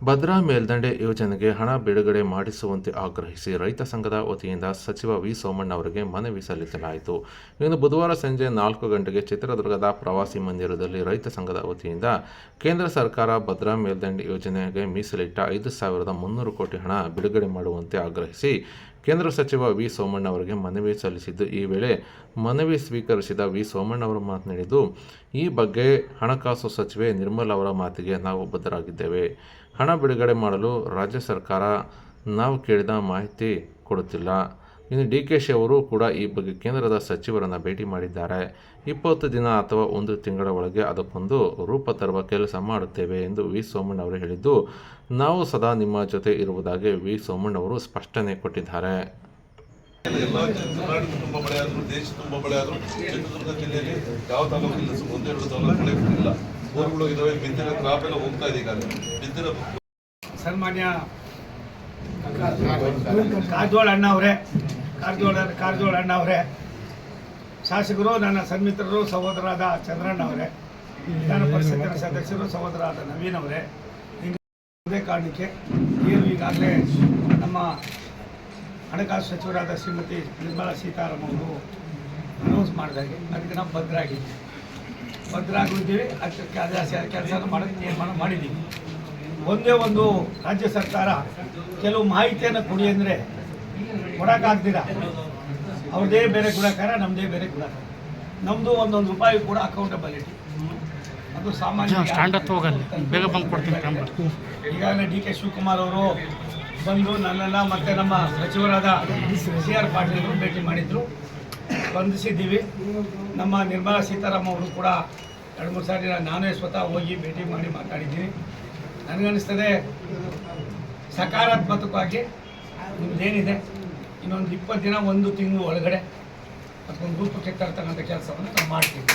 ಭದ್ರಾ ಮೇಲ್ದಂಡೆ ಯೋಜನೆಗೆ ಹಣ ಬಿಡುಗಡೆ ಮಾಡಿಸುವಂತೆ ಆಗ್ರಹಿಸಿ ರೈತ ಸಂಘದ ವತಿಯಿಂದ ಸಚಿವ ವಿ ಸೋಮಣ್ಣ ಅವರಿಗೆ ಮನವಿ ಸಲ್ಲಿಸಲಾಯಿತು. ಇಂದು ಬುಧವಾರ ಸಂಜೆ ನಾಲ್ಕು ಗಂಟೆಗೆ ಚಿತ್ರದುರ್ಗದ ಪ್ರವಾಸಿ ಮಂದಿರದಲ್ಲಿ ರೈತ ಸಂಘದ ವತಿಯಿಂದ ಕೇಂದ್ರ ಸರ್ಕಾರ ಭದ್ರಾ ಮೇಲ್ದಂಡೆ ಯೋಜನೆಗೆ ಮೀಸಲಿಟ್ಟ ಐದು ಸಾವಿರದ ಮುನ್ನೂರು ಕೋಟಿ ಹಣ ಬಿಡುಗಡೆ ಮಾಡುವಂತೆ ಆಗ್ರಹಿಸಿ ಕೇಂದ್ರ ಸಚಿವ ವಿ ಸೋಮಣ್ಣ ಅವರಿಗೆ ಮನವಿ ಸಲ್ಲಿಸಿದ್ದು, ಈ ವೇಳೆ ಮನವಿ ಸ್ವೀಕರಿಸಿದ ವಿ ಸೋಮಣ್ಣ ಅವರು ಮಾತನಾಡಿದ್ದು, ಈ ಬಗ್ಗೆ ಹಣಕಾಸು ಸಚಿವೆ ನಿರ್ಮಲಾ ಅವರ ಮಾತಿಗೆ ನಾವು ಬದ್ಧರಾಗಿದ್ದೇವೆ. ಹಣ ಬಿಡುಗಡೆ ಮಾಡಲು ರಾಜ್ಯ ಸರ್ಕಾರ ನಾವು ಕೇಳಿದ ಮಾಹಿತಿ ಕೊಡುತ್ತಿಲ್ಲ. ಇನ್ನು ಡಿ ಕೆ ಶಿ ಅವರು ಕೂಡ ಈ ಬಗ್ಗೆ ಕೇಂದ್ರದ ಸಚಿವರನ್ನು ಭೇಟಿ ಮಾಡಿದ್ದಾರೆ. ಇಪ್ಪತ್ತು ದಿನ ಅಥವಾ ಒಂದು ತಿಂಗಳ ಒಳಗೆ ಅದಕ್ಕೊಂದು ರೂಪ ತರುವ ಕೆಲಸ ಮಾಡುತ್ತೇವೆ ಎಂದು ವಿ ಸೋಮಣ್ಣ ಅವರು ಹೇಳಿದ್ದು, ನಾವು ಸದಾ ನಿಮ್ಮ ಜೊತೆ ಇರುವುದಾಗಿ ವಿ ಸೋಮಣ್ಣ ಅವರು ಸ್ಪಷ್ಟನೆ ಕೊಟ್ಟಿದ್ದಾರೆ. ಸನ್ಮಾನ್ಯ ಕಾಜೋಳ ಅಣ್ಣ ಅವರೇ ಕಾರಜೋಳ ಕಾರಜೋಳ ಅಣ್ಣ ಅವರೇ. ಶಾಸಕರು, ನನ್ನ ಸನ್ಮಿತ್ರರು ಸಹೋದರಾದ ಚಂದ್ರಣ್ಣ ಅವರೇ. ವಿಧಾನ ಪರಿಷತ್ತಿನ ಸದಸ್ಯರು ಸಹೋದರಾದ ನವೀನ್ ಅವರೇ. ಇದೇ ಕಾರಣಕ್ಕೆ ಏನು ಈಗಾಗಲೇ ನಮ್ಮ ಹಣಕಾಸು ಸಚಿವರಾದ ಶ್ರೀಮತಿ ನಿರ್ಮಲಾ ಸೀತಾರಾಮನ್ ಅವರು ಅನೌನ್ಸ್ ಮಾಡಿದಾಗೆ ಅದಕ್ಕೆ ನಾವು ಭದ್ರಾಗಿದ್ದೀವಿ. ಭದ್ರಾಗಿದ್ದೀವಿ ಅದಕ್ಕೆ ಅದೇ ಕೆಲಸ ಮಾಡೋಕ್ಕೆ ತೀರ್ಮಾನ ಮಾಡಿದ್ದೀವಿ. ಒಂದೇ ಒಂದು ರಾಜ್ಯ ಸರ್ಕಾರ ಕೆಲವು ಮಾಹಿತಿಯನ್ನು ಕೊಡಿ ಅಂದರೆ ಕೊಡೋಕ್ಕಾಗ್ದಿರ. ಅವ್ರದೇ ಬೇರೆ ಗುಣಕಾರ ನಮ್ಮದೇ ಬೇರೆ ಗುಣಕಾರ. ನಮ್ಮದು ಒಂದೊಂದು ರೂಪಾಯಿ ಕೂಡ ಅಕೌಂಟಬಿಲಿಟಿ ಅದು ಸಾಮಾನ್ಯ ಸ್ಟ್ಯಾಂಡ್ ಹೋಗಲ್ಲ. ಬೇಗ ಬಂದು ಕೊಡ್ತೀನಿ ಈಗಾಗಲೇ ಡಿ ಕೆ ಶಿವಕುಮಾರ್ ಅವರು ಬಂದು ನನ್ನೆಲ್ಲ ಮತ್ತೆ ನಮ್ಮ ಸಚಿವರಾದ ಸಿ ಆರ್ ಪಾಟೀಲ್ ಅವರು ಭೇಟಿ ಮಾಡಿದ್ರು. ಸ್ಪಂದಿಸಿದ್ದೀವಿ ನಮ್ಮ ನಿರ್ಮಲಾ ಸೀತಾರಾಮ್ ಅವರು ಕೂಡ ಎರಡು ಮೂರು ಸಾರಿ ನಾನೇ ಸ್ವತಃ ಹೋಗಿ ಭೇಟಿ ಮಾಡಿ ಮಾತಾಡಿದ್ದೀನಿ. ನನಗನ್ನಿಸ್ತದೆ ಸಕಾರಾತ್ಮಕವಾಗಿ ನಿಮ್ಮದೇನಿದೆ ಇನ್ನೊಂದು ಇಪ್ಪತ್ತು ದಿನ ಒಂದು ತಿಂಗಳು ಒಳಗಡೆ ಅದಕ್ಕೊಂದು ರೂಪಕ್ಕೆ ತರ್ತಕ್ಕಂಥ ಕೆಲಸವನ್ನು ನಾವು ಮಾಡ್ತೀವಿ.